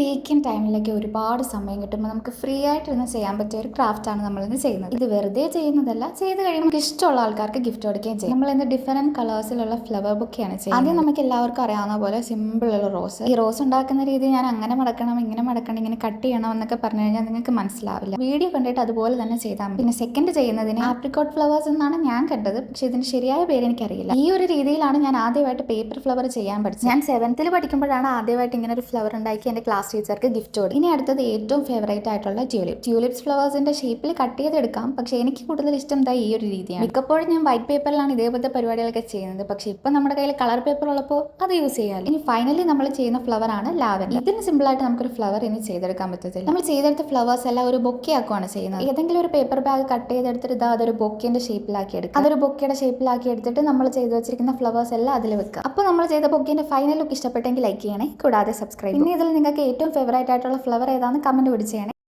Weekend ടൈമിലൊക്കെ ഒരുപാട് സമയം കിട്ടുമ്പോൾ നമുക്ക് ഫ്രീ ആയിട്ടിരുന്ന് ചെയ്യാൻ പറ്റിയ ഒരു ക്രാഫ്റ്റാണ് നമ്മളിന്ന് ചെയ്യുന്നത്. ഇത് വെറുതെ ചെയ്യുന്നതല്ല ചെയ്ത് കഴിയുമ്പോൾ നമുക്ക് ഇഷ്ടമുള്ള ആൾക്കാർക്ക് ഗിഫ്റ്റ് കൊടുക്കുകയും ചെയ്യും. നമ്മൾ ഇന്ന് ഡിഫറെന്റ് കളേഴ്സിലുള്ള ഫ്ലവർ ബുക്കെയാണ് ചെയ്യുന്നത്. ആദ്യം നമുക്ക് എല്ലാവർക്കും അറിയാവുന്ന പോലെ സിമ്പിൾ ഉള്ള റോസ് ഈ റോസ് ഉണ്ടാക്കുന്ന രീതി ഞാൻ അങ്ങനെ മടക്കണം ഇങ്ങനെ മടക്കണം ഇങ്ങനെ കട്ട് ചെയ്യണം എന്നൊക്കെ പറഞ്ഞു കഴിഞ്ഞാൽ നിങ്ങൾക്ക് മനസ്സിലാവില്ല. വീഡിയോ കണ്ടിട്ട് അതുപോലെ തന്നെ ചെയ്താൽ മതി. പിന്നെ സെക്കൻഡ് ചെയ്യുന്നതിന് ആപ്രിക്കോട്ട് ഫ്ലവേഴ്സ് എന്നാണ് ഞാൻ കണ്ടത്. പക്ഷേ ഇതിന് ശരിയായ പേര് എനിക്കറിയില്ല. ഈ ഒരു രീതിയിലാണ് ഞാൻ ആദ്യമായിട്ട് പേപ്പർ ഫ്ലവർ ചെയ്യാൻ പഠിച്ചത്. ഞാൻ സെവൻത്തിൽ പഠിക്കുമ്പോഴാണ് ആദ്യമായിട്ട് ഇങ്ങനെ ഒരു ഫ്ലവർ ഉണ്ടാക്കി എന്റെ ക്ലാസ് ടീച്ചർക്ക് ഗിഫ്റ്റ് കൊടുക്കും. ഇനി അടുത്തത് ഏറ്റവും ഫേവറേറ്റ് ആയിട്ടുള്ള ട്യൂലിപ്പ് ട്യൂലിപ്സ് ഫ്ലവേഴ്സിന്റെ ഷേപ്പിൽ കട്ട് ചെയ്തെടുക്കാം പക്ഷേ എനിക്ക് കൂടുതൽ ഇഷ്ടം ഇതാ ഈ ഒരു രീതിയാണ്. മിക്കപ്പോഴും ഞാൻ വൈറ്റ് പേപ്പറിലാണ് ഇതേപോലത്തെ പരിപാടികളൊക്കെ ചെയ്യുന്നത്. പക്ഷേ ഇപ്പം നമ്മുടെ കയ്യിൽ കളർ പേപ്പർ ഉള്ളപ്പോൾ അത് യൂസ് ചെയ്യാമല്ലോ ഇനി ഫൈനലി നമ്മൾ ചെയ്യുന്ന ഫ്ലവർ ആണ് ലാവൻ ഇതിന് സിമ്പിൾ ആയിട്ട് നമുക്കൊരു ഫ്ലവർ ഇനി ചെയ്തെടുക്കാൻ പറ്റത്തില്ല. നമ്മൾ ചെയ്തെടുത്ത ഫ്ലവേഴ്സ് എല്ലാം ഒരു ബൊക്കെ ആക്കുവാണ് ചെയ്യുന്നത്. ഏതെങ്കിലും ഒരു പേപ്പർ ബാഗ് കട്ട് ചെയ്തെടുത്തിട്ട് ഇതാ അതൊരു ബൊക്കേന്റെ ഷേപ്പിലാക്കി എടുക്കുക അതൊരു ബൊക്കയുടെ ഷേപ്പിലാക്കി എടുത്തിട്ട് നമ്മൾ ചെയ്തു വെച്ചിരിക്കുന്ന ഫ്ലവേഴ്സ് എല്ലാം അതിൽ വെക്കുക അപ്പോൾ നമ്മൾ ചെയ്ത ബൊക്കേന്റെ ഫൈനൽ ലുക്ക് ഇഷ്ടപ്പെട്ടെങ്കിൽ ലൈക്ക് ചെയ്യണേ. കൂടാതെ സബ്സ്ക്രൈബ് പിന്നെ ഇതിൽ നിങ്ങൾക്ക് ഏറ്റവും ഫേവറേറ്റ് ആയിട്ടുള്ള ഫ്ലവർ ഏതാണെന്ന് കമന്റ് പിടിച്ച് ചെയ്യണേ.